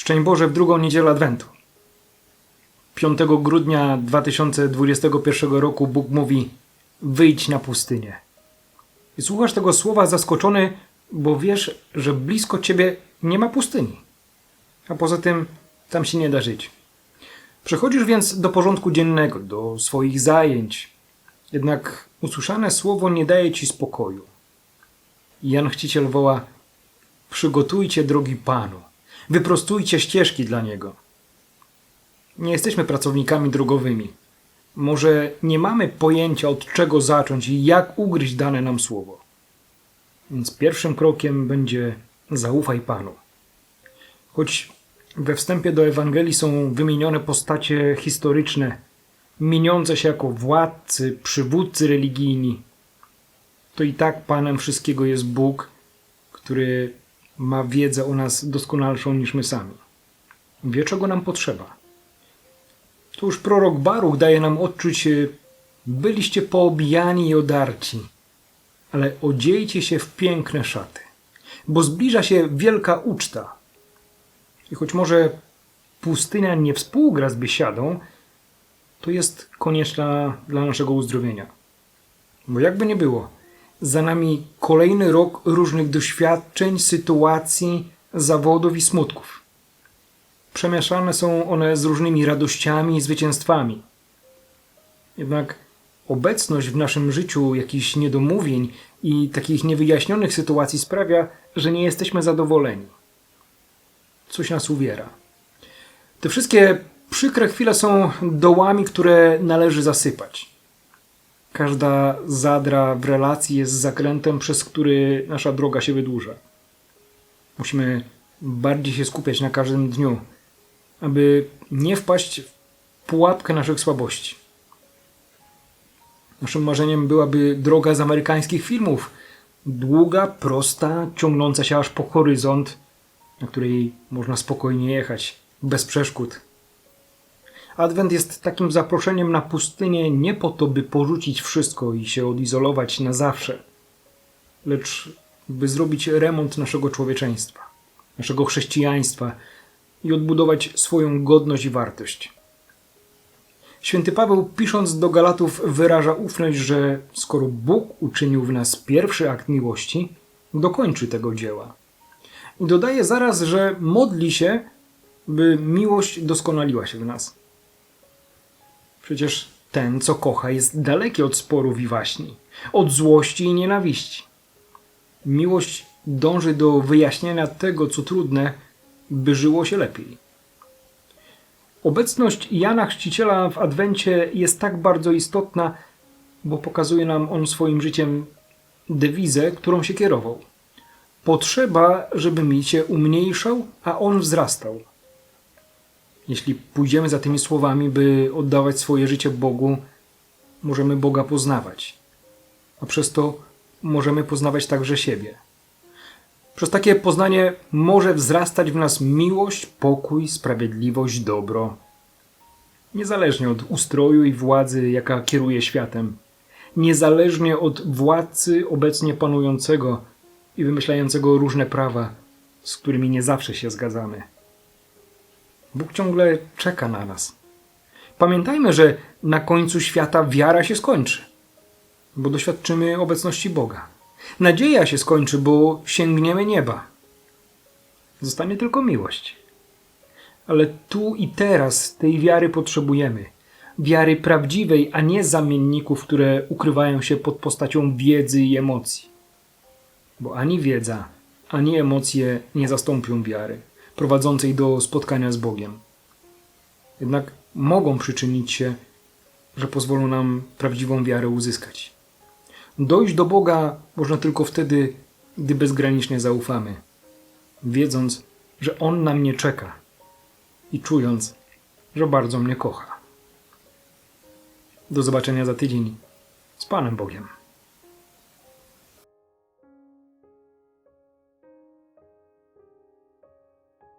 Szczęść Boże w drugą niedzielę Adwentu. 5 grudnia 2021 roku Bóg mówi: Wyjdź na pustynię. I słuchasz tego słowa zaskoczony, bo wiesz, że blisko ciebie nie ma pustyni. A poza tym tam się nie da żyć. Przechodzisz więc do porządku dziennego, do swoich zajęć. Jednak usłyszane słowo nie daje ci spokoju. Jan Chciciel woła: Przygotujcie drogi Panu, wyprostujcie ścieżki dla Niego. Nie jesteśmy pracownikami drogowymi. Może nie mamy pojęcia, od czego zacząć i jak ugryźć dane nam słowo. Więc pierwszym krokiem będzie zaufaj Panu. Choć we wstępie do Ewangelii są wymienione postacie historyczne, mieniące się jako władcy, przywódcy religijni, to i tak Panem wszystkiego jest Bóg, który ma wiedzę o nas doskonalszą niż my sami. Wie, czego nam potrzeba. Tu już prorok Baruch daje nam odczuć, e, byliście poobijani i odarci, ale odziejcie się w piękne szaty, bo zbliża się wielka uczta. I choć może pustynia nie współgra z biesiadą, to jest konieczna dla naszego uzdrowienia. Bo jakby nie było, za nami kolejny rok różnych doświadczeń, sytuacji, zawodów i smutków. Przemieszane są one z różnymi radościami i zwycięstwami. Jednak obecność w naszym życiu jakichś niedomówień i takich niewyjaśnionych sytuacji sprawia, że nie jesteśmy zadowoleni. Coś nas uwiera. Te wszystkie przykre chwile są dołami, które należy zasypać. Każda zadra w relacji jest zakrętem, przez który nasza droga się wydłuża. Musimy bardziej się skupiać na każdym dniu, aby nie wpaść w pułapkę naszych słabości. Naszym marzeniem byłaby droga z amerykańskich filmów. Długa, prosta, ciągnąca się aż po horyzont, na której można spokojnie jechać, bez przeszkód. Adwent jest takim zaproszeniem na pustynię nie po to, by porzucić wszystko i się odizolować na zawsze, lecz by zrobić remont naszego człowieczeństwa, naszego chrześcijaństwa i odbudować swoją godność i wartość. Święty Paweł, pisząc do Galatów, wyraża ufność, że skoro Bóg uczynił w nas pierwszy akt miłości, dokończy tego dzieła. I dodaje zaraz, że modli się, by miłość doskonaliła się w nas. Przecież ten, co kocha, jest daleki od sporów i waśni, od złości i nienawiści. Miłość dąży do wyjaśnienia tego, co trudne, by żyło się lepiej. Obecność Jana Chrzciciela w Adwencie jest tak bardzo istotna, bo pokazuje nam on swoim życiem dewizę, którą się kierował. Potrzeba, żeby mi się umniejszał, a on wzrastał. Jeśli pójdziemy za tymi słowami, by oddawać swoje życie Bogu, możemy Boga poznawać, a przez to możemy poznawać także siebie. Przez takie poznanie może wzrastać w nas miłość, pokój, sprawiedliwość, dobro. Niezależnie od ustroju i władzy, jaka kieruje światem, niezależnie od władcy obecnie panującego i wymyślającego różne prawa, z którymi nie zawsze się zgadzamy. Bóg ciągle czeka na nas. Pamiętajmy, że na końcu świata wiara się skończy, bo doświadczymy obecności Boga. Nadzieja się skończy, bo sięgniemy nieba. Zostanie tylko miłość. Ale tu i teraz tej wiary potrzebujemy. Wiary prawdziwej, a nie zamienników, które ukrywają się pod postacią wiedzy i emocji. Bo ani wiedza, ani emocje nie zastąpią wiary prowadzącej do spotkania z Bogiem. Jednak mogą przyczynić się, że pozwolą nam prawdziwą wiarę uzyskać. Dojść do Boga można tylko wtedy, gdy bezgranicznie zaufamy, wiedząc, że On na mnie czeka i czując, że bardzo mnie kocha. Do zobaczenia za tydzień z Panem Bogiem.